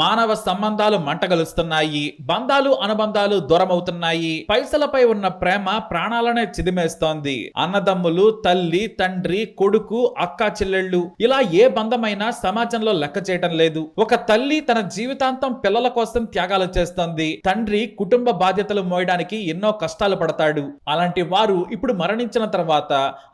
మానవ సంబంధాలు మంటగలుస్తున్నాయి బంధాలు అనుబంధాలు దూరమవుతున్నాయి పైసలపై ఉన్న ప్రేమ ప్రాణాలనే చిదిమేస్తోంది. అన్నదమ్ములు తల్లి తండ్రి కొడుకు అక్క చెల్లెళ్ళు ఇలా ఏ బంధమైనా సమాజంలో లెక్క చేయటం లేదు. ఒక తల్లి తన జీవితాంతం పిల్లల కోసం త్యాగాలు చేస్తోంది. తండ్రి కుటుంబ బాధ్యతలు మోయడానికి ఎన్నో కష్టాలు పడతాడు. అలాంటి వారు ఇప్పుడు మరణించిన తర్వాత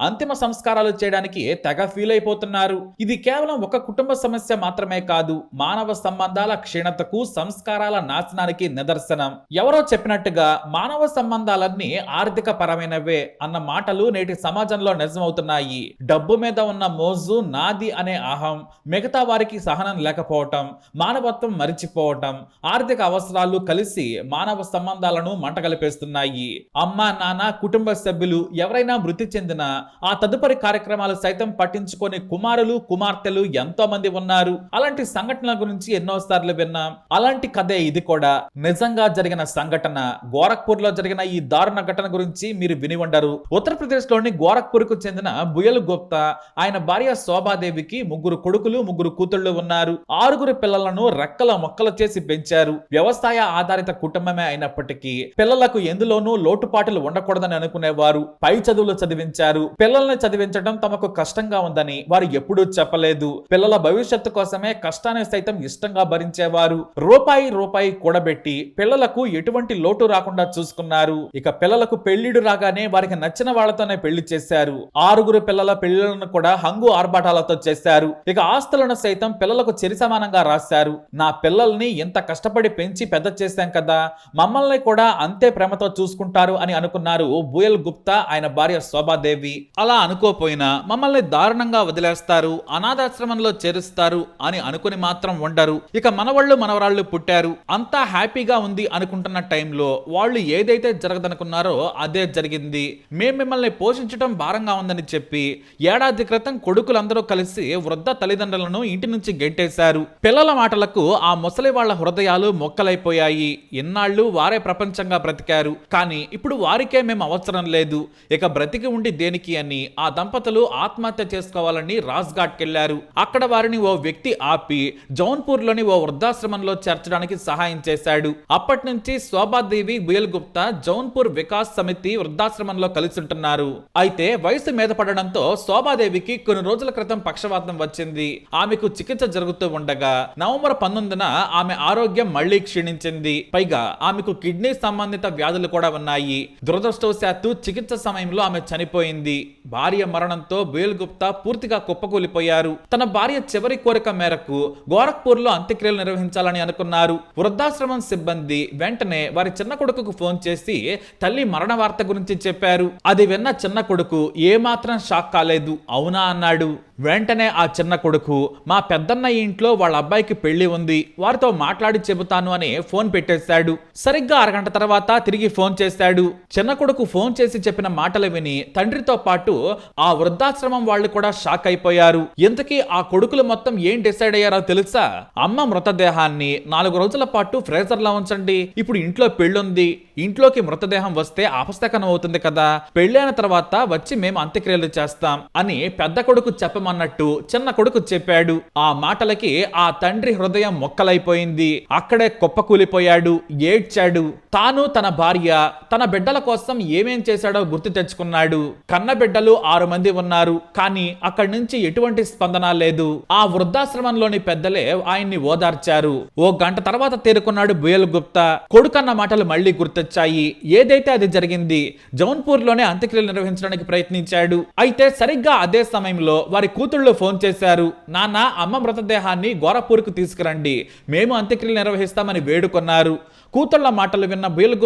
అంతిమ సంస్కారాలు చేయడానికి తెగ ఫీల్ అయిపోతున్నారు? ఇది కేవలం ఒక కుటుంబ సమస్య మాత్రమే కాదు మానవ సంబంధాలు క్షీణతకు సంస్కారాల నాశనానికి నిదర్శనం. ఎవరో చెప్పినట్టుగా మానవ సంబంధాలన్నీ ఆర్థిక పరమైనవే అన్న మాటలు నేటి సమాజంలో నిజమవుతున్నాయి. డబ్బు మీద ఉన్న మోజు నాది అనే అహం మిగతా వారికి సహనం లేకపోవటం మానవత్వం మరిచిపోవటం ఆర్థిక అవసరాలు కలిసి మానవ సంబంధాలను మంటగలిపేస్తున్నాయి. అమ్మ నాన్న కుటుంబ సభ్యులు ఎవరైనా మృతి చెందిన ఆ తదుపరి కార్యక్రమాలు సైతం పట్టించుకొని కుమారులు కుమార్తెలు ఎంతో మంది ఉన్నారు. అలాంటి సంఘటనల గురించి ఎన్నో సార్లు విన్నాం అలాంటి కథే ఇది కూడా. నిజంగా జరిగిన సంఘటన గోరఖ్పూర్లో జరిగిన ఈ దారుణ ఘటన గురించి మీరు విని ఉండరు. ఉత్తరప్రదేశ్లోని గోరఖ్పూర్కు చెందిన బుయల్ గుప్తా ఆయన భార్య శోభాదేవికి ముగ్గురు కొడుకులు ముగ్గురు కూతుళ్ళు ఉన్నారు. ఆరుగురు పిల్లలను రెక్కల మొక్కలు చేసి పెంచారు. వ్యవసాయ ఆధారిత కుటుంబమే అయినప్పటికీ పిల్లలకు ఎందులోనూ లోటుపాటులు ఉండకూడదని అనుకునేవారు. పై చదువులు చదివించారు. పిల్లల్ని చదివించడం తమకు కష్టంగా ఉందని వారు ఎప్పుడూ చెప్పలేదు. పిల్లల భవిష్యత్తు కోసమే కష్టాన్ని సైతం ఇష్టంగా సాధించేవారు రూపాయి రూపాయి కూడబెట్టి పిల్లలకు ఎటువంటి లోటు రాకుండా చూసుకున్నారు. ఇక పిల్లలకు పెళ్ళిడు రాగానే వారికి నచ్చిన వాళ్ళతోనే పెళ్ళి చేశారు. ఆరుగురు పిల్లల పెళ్ళిళ్ళను కూడా హంగు ఆర్భాటాలతో చేశారు. ఇక ఆస్తులను సైతం పిల్లలకు చెరి సమానంగా రాశారు. నా పిల్లల్ని ఇంత కష్టపడి పెంచి పెద్ద చేశాం కదా. మమ్మల్ని కూడా అంతే ప్రేమతో చూసుకుంటారు అని అనుకున్నారు బుయల్ గుప్తా ఆయన భార్య శోభాదేవి. అలా అనుకోపోయినా మమ్మల్ని దారుణంగా వదిలేస్తారు అనాథాశ్రమంలో చేరుస్తారు అని అనుకుని మాత్రం ఉండరు. ఇక మనవాళ్ళు మనవరాళ్ళు పుట్టారు. అంతా హ్యాపీగా ఉంది అనుకుంటున్న టైంలో వాళ్ళు ఏదైతే జరగదనుకున్నారో అదే జరిగింది. మేం మిమ్మల్ని పోషించడం భారంగా ఉందని చెప్పి ఏడాది క్రితం కొడుకులందరూ కలిసి వృద్ధ తల్లిదండ్రులను ఇంటి నుంచి గెంటేశారు. పిల్లల మాటలకు ఆ ముసలి వాళ్ళ హృదయాలు మొక్కలైపోయాయి. ఇన్నాళ్ళు వారే ప్రపంచంగా బ్రతికారు. కానీ ఇప్పుడు వారికే మేము అవసరం లేదు. ఇక బ్రతికి ఉండి దేనికి అని ఆ దంపతులు ఆత్మహత్య చేసుకోవాలని రాజ్ఘాట్ వెళ్ళారు అక్కడ వారిని ఓ వ్యక్తి ఆపి జౌన్పూర్లోని ఓ వృద్ధాశ్రమంలో చేర్చడానికి సహాయం చేశాడు. అప్పటి నుంచి శోభాదేవి బుయల్ గుప్తా జౌన్పూర్ వికాస్ సమితి వృద్ధాశ్రమంలో కలిసి ఉంటున్నారు అయితే వయసు మీద పడడంతో శోభాదేవికి కొన్ని రోజుల క్రితం పక్షవాతం వచ్చింది. ఆమెకు చికిత్స జరుగుతూ ఉండగా నవంబర్ పంతొమ్మిదిన ఆమె ఆరోగ్యం మళ్ళీ క్షీణించింది. పైగా ఆమెకు కిడ్నీ సంబంధిత వ్యాధులు కూడా ఉన్నాయి. దురదృష్టవశాత్తు చికిత్స సమయంలో ఆమె చనిపోయింది. భార్య మరణంతో బుయల్ గుప్తా పూర్తిగా కుప్పకూలిపోయారు. తన భార్య చివరి కోరిక మేరకు గోరఖ్పూర్లో అంత్యక్రియలు నిర్వహించాలని అనుకున్నారు. వృద్ధాశ్రమం సిబ్బంది వెంటనే వారి చిన్న కొడుకుకు ఫోన్ చేసి తల్లి మరణ వార్త గురించి చెప్పారు. అది విన్న చిన్న కొడుకు ఏమాత్రం షాక్ కాలేదు. అవునా అన్నాడు. వెంటనే ఆ చిన్న కొడుకు మా పెద్దన్న ఇంట్లో వాళ్ళ అబ్బాయికి పెళ్ళి ఉంది. వారితో మాట్లాడి చెబుతాను అని ఫోన్ పెట్టేశాడు. సరిగ్గా అరగంట తర్వాత తిరిగి ఫోన్ చేశాడు. చిన్న కొడుకు ఫోన్ చేసి చెప్పిన మాటలు విని తండ్రితో పాటు ఆ వృద్ధాశ్రమం వాళ్ళు కూడా షాక్ అయిపోయారు. ఇంతకీ ఆ కొడుకులు మొత్తం ఏం డిసైడ్ అయ్యారో తెలుసా? అమ్మ మృతదేహాన్ని నాలుగు రోజుల పాటు ఫ్రేజర్లో ఉంచండి. ఇప్పుడు ఇంట్లో పెళ్ళుంది. ఇంట్లోకి మృతదేహం వస్తే అపస్తకనం అవుతుంది కదా. పెళ్ళైన తర్వాత వచ్చి మేము అంత్యక్రియలు చేస్తాం అని పెద్ద కొడుకు చెప్పమన్నట్టు చిన్న కొడుకు చెప్పాడు. ఆ మాటలకి ఆ తండ్రి హృదయం మొక్కలైపోయింది. అక్కడే కుప్పకూలిపోయాడు. ఏడ్చాడు. తాను తన భార్య తన బిడ్డల కోసం ఏమేం చేశాడో గుర్తు తెచ్చుకున్నాడు. కన్న బిడ్డలు ఆరు మంది ఉన్నారు. కానీ అక్కడి నుంచి ఎటువంటి స్పందన లేదు. ఆ వృద్ధాశ్రమంలోని పెద్దలే ఆయన్ని ఓదార్చారు ఓ గంట తర్వాత తేరుకున్నాడు బుయల్ గుప్తా కొడుకన్న మాటలు మళ్ళీ గుర్తొచ్చాయి. ఏదైతే అది జరిగింది జౌన్పూర్లోనే అంత్యక్రియలు నిర్వహించడానికి ప్రయత్నించాడు. అయితే సరిగ్గా అదే సమయంలో వారి కూతుళ్ళు ఫోన్ చేశారు. నాన్న అమ్మ మృతదేహాన్ని గోరపూర్కు తీసుకురండి. మేము అంత్యక్రియలు నిర్వహిస్తామని వేడుకొన్నారు. కూతుళ్ళ మాటలు విన్న బుయల్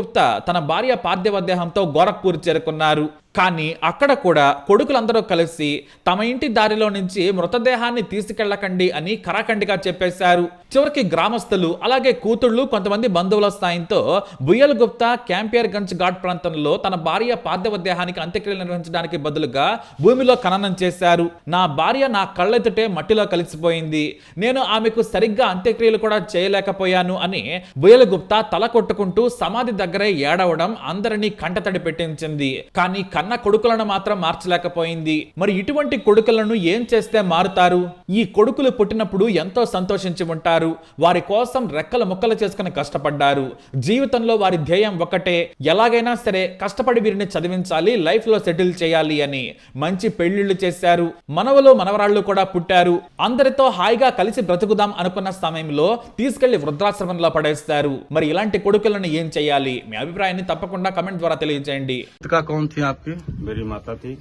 తన భార్య పార్థివ దేహంతో గోరఖ్పూర్ చేరుకున్నారు. కానీ అక్కడ కూడా కొడుకులందరూ కలిసి తమ ఇంటి దారిలో నుంచి మృతదేహాన్ని తీసుకెళ్ళకండి అని కరాఖండిగా చెప్పేశారు. చివరికి గ్రామస్తులు అలాగే కూతుళ్ళు కొంతమంది బంధువుల సాయంతో బుయల్ గుప్తా క్యాంపియర్ గంజ్ ఘాట్ ప్రాంతంలో తన భార్య పార్థివ దేహానికి అంత్యక్రియలు నిర్వహించడానికి బదులుగా భూమిలో ఖననం చేశారు. నా భార్య నా కళ్ళెత్తుటే మట్టిలో కలిసిపోయింది. నేను ఆమెకు సరిగ్గా అంత్యక్రియలు కూడా చేయలేకపోయాను అని బుయల్ గుప్తా తల కొట్టుకుంటూ సమాధి దగ్గరే ఏడవడం అందరినీ కంటతడి పెట్టించింది. కానీ కన్న కొడుకులను మాత్రం మార్చలేకపోయింది. మరి ఇటువంటి కొడుకులను ఏం చేస్తే మారుతారు? ఈ కొడుకులు పుట్టినప్పుడు ఎంతో సంతోషించి ఉంటారు. వారి కోసం రెక్కల ముక్కలు చేసుకుని కష్టపడ్డారు. జీవితంలో వారి ధ్యేయం ఒకటే ఎలాగైనా సరే కష్టపడి వీరిని చదివించాలి లైఫ్లో సెటిల్ చేయాలి అని మంచి పెళ్ళిళ్ళు చేశారు. మనవలు మనవరాళ్ళు కూడా పుట్టారు. అందరితో హాయిగా కలిసి బ్రతుకుదాం అనుకున్న సమయంలో తీసుకెళ్ళి వృద్ధాశ్రమంలో పడేస్తారు. మరి ఇలా ఇలాంటి కొడుకులను ఏం చేయాలి మీ అభిప్రాయాన్ని తప్పకుండా కమెంట్ ద్వారా తెలియజేయండి का कौन थी आपकी मेरी माता थी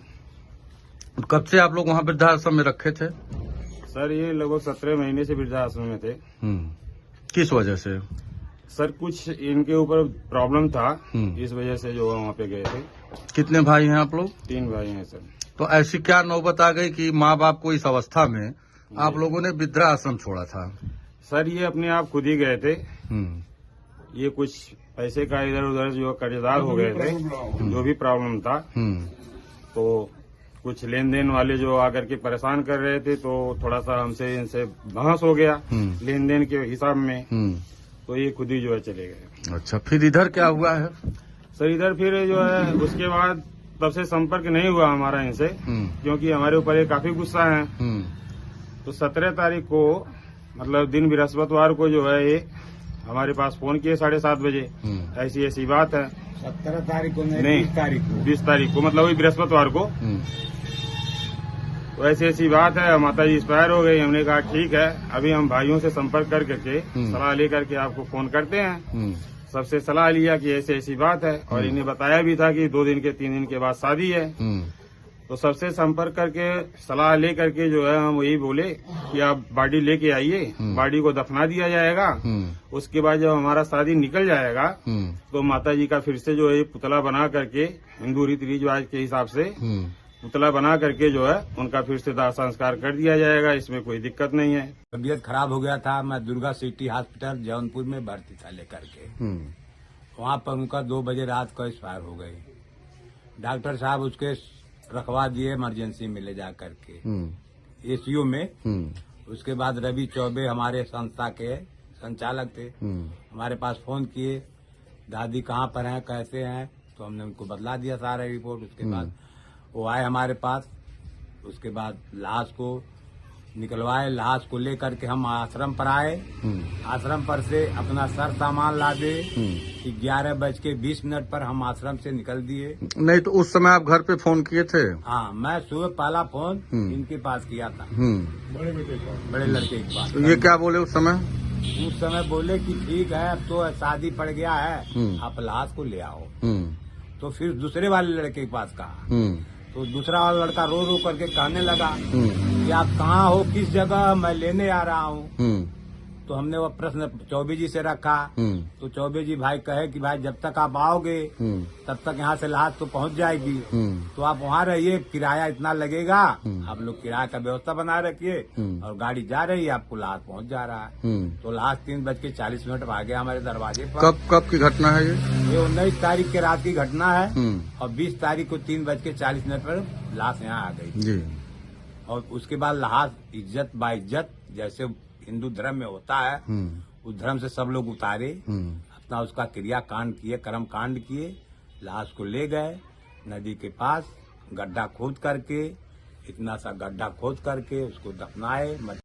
कब से आप लोग वहाँ वृद्धाश्रम में रखे थे सर ये लगभग सत्रह महीने से वृद्धाश्रम में थे हम्म किस वजह से सर कुछ इनके ऊपर प्रॉब्लम था हम्म। इस वजह से जो वहाँ पे गए थे कितने भाई हैं आप लोग तीन भाई हैं सर तो ऐसी क्या नौबत आ गई कि माँ बाप को इस अवस्था में आप लोगों ने वृद्धाश्रम छोड़ा था सर ये अपने आप खुद ही गए थे हम्म ये कुछ पैसे का इधर उधर जो कर्जदार हो गए थे जो भी प्रॉब्लम था हम्म। तो कुछ लेन देन वाले जो आकर के परेशान कर रहे थे तो थोड़ा सा हमसे इनसे बहस हो गया हम्म। लेन देन के हिसाब में। हम्म। तो ये खुद ही जो है चले गए। अच्छा फिर इधर क्या हुआ है? सर इधर फिर जो है उसके बाद तब से संपर्क नहीं हुआ हमारा इनसे क्योंकि हमारे ऊपर ये काफ़ी गुस्सा है। तो सत्रह तारीख को मतलब दिन बृहस्पतिवार को जो है ये हमारे पास फ़ोन किए साढ़े सात बजे। हम्म। ऐसी ऐसी बात है। सत्रह तारीख को नहीं तारीख को। बीस तारीख को मतलब वही बृहस्पतिवार को। हम्म। तो ऐसी ऐसी बात है माता जी एक्सपायर हो गई हमने कहा ठीक है अभी हम भाइयों से संपर्क कर करके हम्म। सलाह लेकर के आपको फ़ोन करते हैं। सबसे सलाह लिया कि ऐसी ऐसी बात है और इन्हें बताया भी था कि दो दिन के तीन दिन के बाद शादी है। तो सबसे संपर्क करके सलाह ले करके जो है हम वही बोले कि आप बाडी लेके आइए हम्म। बाडी को दफना दिया जाएगा। हम्म। उसके बाद जब हमारा शादी निकल जाएगा हम्म। तो माता जी का फिर से जो है पुतला बना करके हिंदू रीति रिवाज के हिसाब से पुतला बना करके जो है उनका फिर से दाह संस्कार कर दिया जाएगा इसमें कोई दिक्कत नहीं है। तबीयत खराब हो गया था मैं दुर्गा सिटी हॉस्पिटल जौनपुर में भर्ती था लेकर के। वहाँ पर उनका दो बजे रात को एक्सपायर हो गई। डॉक्टर साहब उसके रखवा दिए इमरजेंसी में ले जा करके। हम्म। एसीयू में। हम्म। उसके बाद रवि चौबे हमारे संस्था के संचालक थे। हम्म। हमारे पास फ़ोन किए दादी कहाँ पर हैं कैसे हैं? तो हमने उनको बदला दिया सारा रिपोर्ट उसके बाद वो आए हमारे पास। उसके बाद लाश को निकलवाए लाश को लेकर के हम आश्रम पर आए। हम्म। आश्रम पर से अपना सर सामान लादे। हम्म। ग्यारह बज के बीस मिनट पर हम आश्रम से निकल दिए। नहीं तो उस समय आप घर पे फ़ोन किए थे? हाँ मैं सुबह पहला फ़ोन हम्म। इनके पास किया था। हम्म। बड़े लड़के के पास। तो ये क्या बोले उस समय? उस समय बोले कि ठीक है अब तो शादी पड़ गया है। आप लाश को ले आओ। तो फिर दूसरे वाले लड़के के पास कहा। तो दूसरा वाला लड़का रो रो करके कहने लगा। कि आप कहाँ हो किस जगह मैं लेने आ रहा हूँ। हम्म। तो हमने वो प्रश्न चौबे जी से रखा। हम्म। तो चौबे जी भाई कहे कि भाई जब तक आप आओगे हम्म। तब तक यहाँ से लाश तो पहुँच जाएगी। तो आप वहाँ रहिए किराया इतना लगेगा। आप लोग किराया का व्यवस्था बना रखिए। और गाड़ी जा रही है आपको लाश पहुँच जा रहा है। तो लाश तीन बज के चालीस मिनट आ गया हमारे दरवाजे पर। कब कब की घटना है ये? ये उन्नीस तारीख के रात की घटना है। और बीस तारीख को तीन बज के चालीस मिनट पर लाश यहाँ आ गई। जी। और उसके बाद लाश इज़्ज़त बाइज्जत जैसे हिंदू धर्म में होता है हम्म। उस धर्म से सब लोग उतारे हम्म। अपना उसका क्रिया कांड किए कर्म कांड किए लाश को ले गए नदी के पास गड्ढा खोद करके इतना सा गड्ढा खोद करके उसको दफनाए